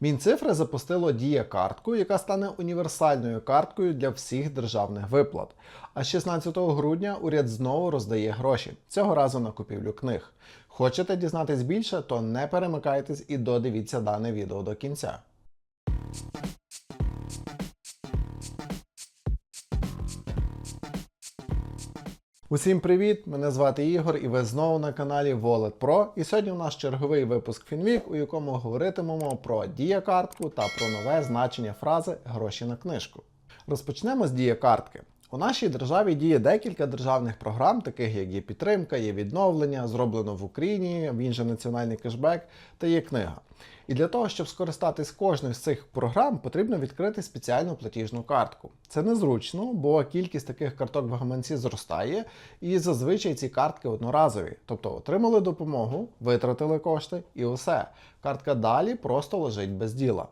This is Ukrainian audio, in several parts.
Мінцифри запустило дія-картку, яка стане універсальною карткою для всіх державних виплат. А 16 грудня уряд знову роздає гроші, цього разу на купівлю книг. Хочете дізнатись більше, то не перемикайтесь і додивіться дане відео до кінця. Усім привіт! Мене звати Ігор, і ви знову на каналі Wallet Pro. І сьогодні у нас черговий випуск Фінвік, у якому говоритимемо про дія-картку та про нове значення фрази гроші на книжку. Розпочнемо з дія-картки. У нашій державі діє декілька державних програм, таких як є підтримка, є відновлення, зроблено в Україні, він же національний кешбек та є книга. І для того, щоб скористатись кожною з цих програм, потрібно відкрити спеціальну платіжну картку. Це незручно, бо кількість таких карток в гаманці зростає, і зазвичай ці картки одноразові. Тобто отримали допомогу, витратили кошти і усе. Картка далі просто лежить без діла.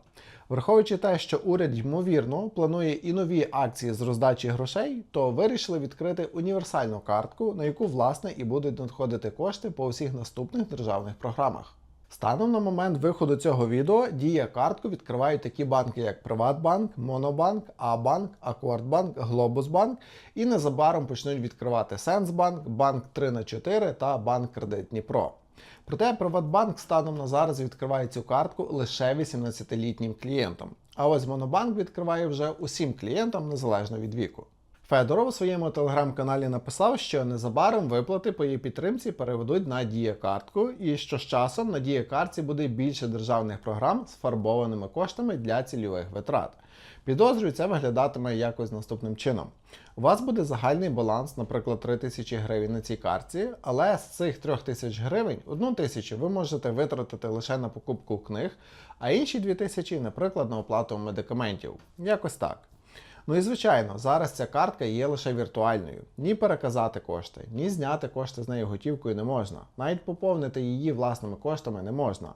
Враховуючи те, що уряд ймовірно планує і нові акції з роздачі грошей, то вирішили відкрити універсальну картку, на яку власне і будуть надходити кошти по усіх наступних державних програмах. Станом на момент виходу цього відео дія картку відкривають такі банки, як Приватбанк, Монобанк, Абанк, Акордбанк, Глобусбанк і незабаром почнуть відкривати Сенсбанк, Банк 3 на 4 та Банк Кредит Дніпро. Проте Приватбанк станом на зараз відкриває цю картку лише 18-літнім клієнтам. А ось Монобанк відкриває вже усім клієнтам незалежно від віку. Федоров у своєму телеграм-каналі написав, що незабаром виплати по її підтримці переведуть на дія-картку, і що з часом на дія-картці буде більше державних програм з фарбованими коштами для цільових витрат. Підозрюю, це виглядатиме якось наступним чином. У вас буде загальний баланс, наприклад, 3 тисячі гривень на цій картці, але з цих 3 тисяч гривень 1 тисячу ви можете витратити лише на покупку книг, а інші 2 тисячі, наприклад, на оплату медикаментів. Якось так. Ну і звичайно, зараз ця картка є лише віртуальною. Ні переказати кошти, ні зняти кошти з неї готівкою не можна. Навіть поповнити її власними коштами не можна.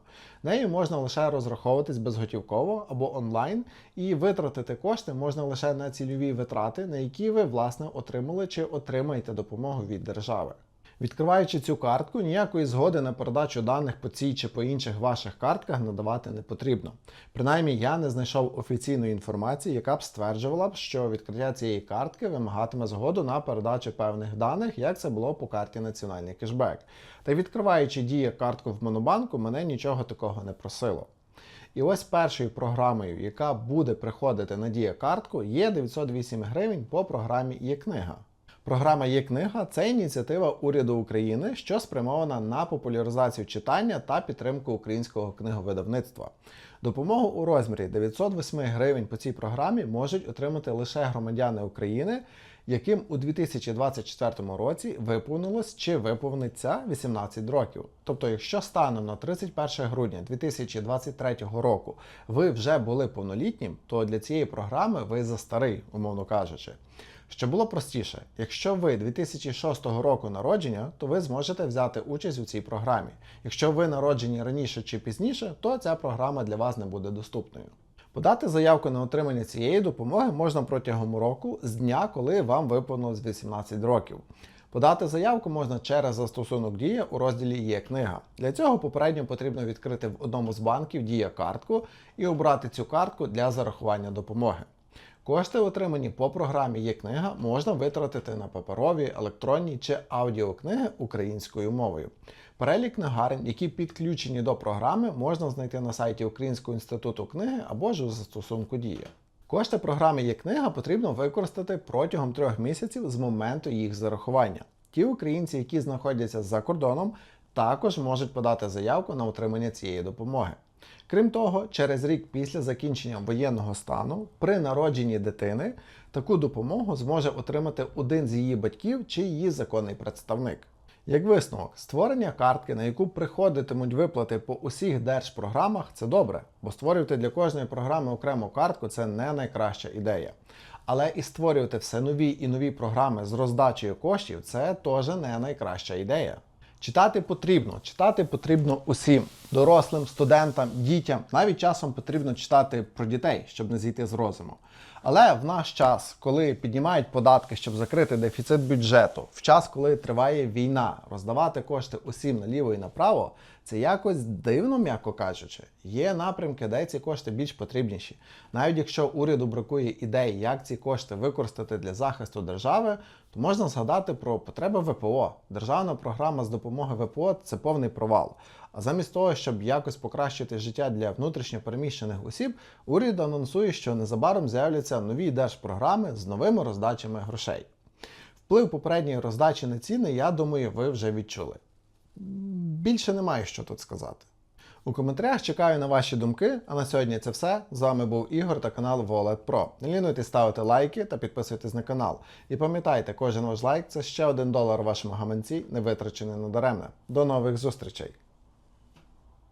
Нею можна лише розраховуватись безготівково або онлайн, і витратити кошти можна лише на цільові витрати, на які ви власне отримали чи отримаєте допомогу від держави. Відкриваючи цю картку, ніякої згоди на передачу даних по цій чи по інших ваших картках надавати не потрібно. Принаймні, я не знайшов офіційної інформації, яка б стверджувала б, що відкриття цієї картки вимагатиме згоду на передачу певних даних, як це було по карті Національний кешбек. Та відкриваючи дія картку в Монобанку, мене нічого такого не просило. І ось першою програмою, яка буде приходити на дія картку, є 908 гривень по програмі є книга. Програма є книга це ініціатива уряду України, що спрямована на популяризацію читання та підтримку українського книговидавництва. Допомогу у розмірі 908 гривень по цій програмі можуть отримати лише громадяни України, яким у 2024 році виповнилось чи виповниться 18 років. Тобто, якщо станом на 31 грудня 2023 року ви вже були повнолітнім, то для цієї програми ви за старий, умовно кажучи. Щоб було простіше, якщо ви 2006 року народження, то ви зможете взяти участь у цій програмі. Якщо ви народжені раніше чи пізніше, то ця програма для вас не буде доступною. Подати заявку на отримання цієї допомоги можна протягом року з дня, коли вам виповнилось 18 років. Подати заявку можна через застосунок Дія у розділі Є книга. Для цього попередньо потрібно відкрити в одному з банків Дія картку і обрати цю картку для зарахування допомоги. Кошти, отримані по програмі є книга, можна витратити на паперові, електронні чи аудіокниги українською мовою. Перелік книгарень, які підключені до програми, можна знайти на сайті Українського інституту книги або ж у застосунку Дія. Кошти програми є книга потрібно використати протягом трьох місяців з моменту їх зарахування. Ті українці, які знаходяться за кордоном, також можуть подати заявку на отримання цієї допомоги. Крім того, через рік після закінчення воєнного стану при народженні дитини таку допомогу зможе отримати один з її батьків чи її законний представник. Як висновок, створення картки, на яку приходитимуть виплати по усіх держпрограмах, це добре, бо створювати для кожної програми окрему картку це не найкраща ідея. Але і створювати все нові і нові програми з роздачею коштів це теж не найкраща ідея. Читати потрібно, читати потрібно усім дорослим, студентам, дітям. Навіть часом потрібно читати про дітей, щоб не зійти з розуму. Але в наш час, коли піднімають податки, щоб закрити дефіцит бюджету, в час, коли триває війна, роздавати кошти усім наліво і направо, Це якось дивно, м'яко кажучи. Є напрямки, де ці кошти більш потрібніші. Навіть якщо уряду бракує ідей, як ці кошти використати для захисту держави, то можна згадати про потреби ВПО. Державна програма з допомоги ВПО це повний провал. А замість того, щоб якось покращити життя для внутрішньо переміщених осіб, уряд анонсує, що незабаром з'являться нові держпрограми з новими роздачами грошей. Вплив попередньої роздачі на ціни, я думаю, ви вже відчули. Більше немає що тут сказати. У коментарях чекаю на ваші думки. А на сьогодні це все. З вами був Ігор та канал Wallet Pro. Не лінуйтесь ставити лайки та підписуйтесь на канал. І пам'ятайте, кожен ваш лайк це ще один долар у вашому гаманці, не витрачений надаремне. До нових зустрічей!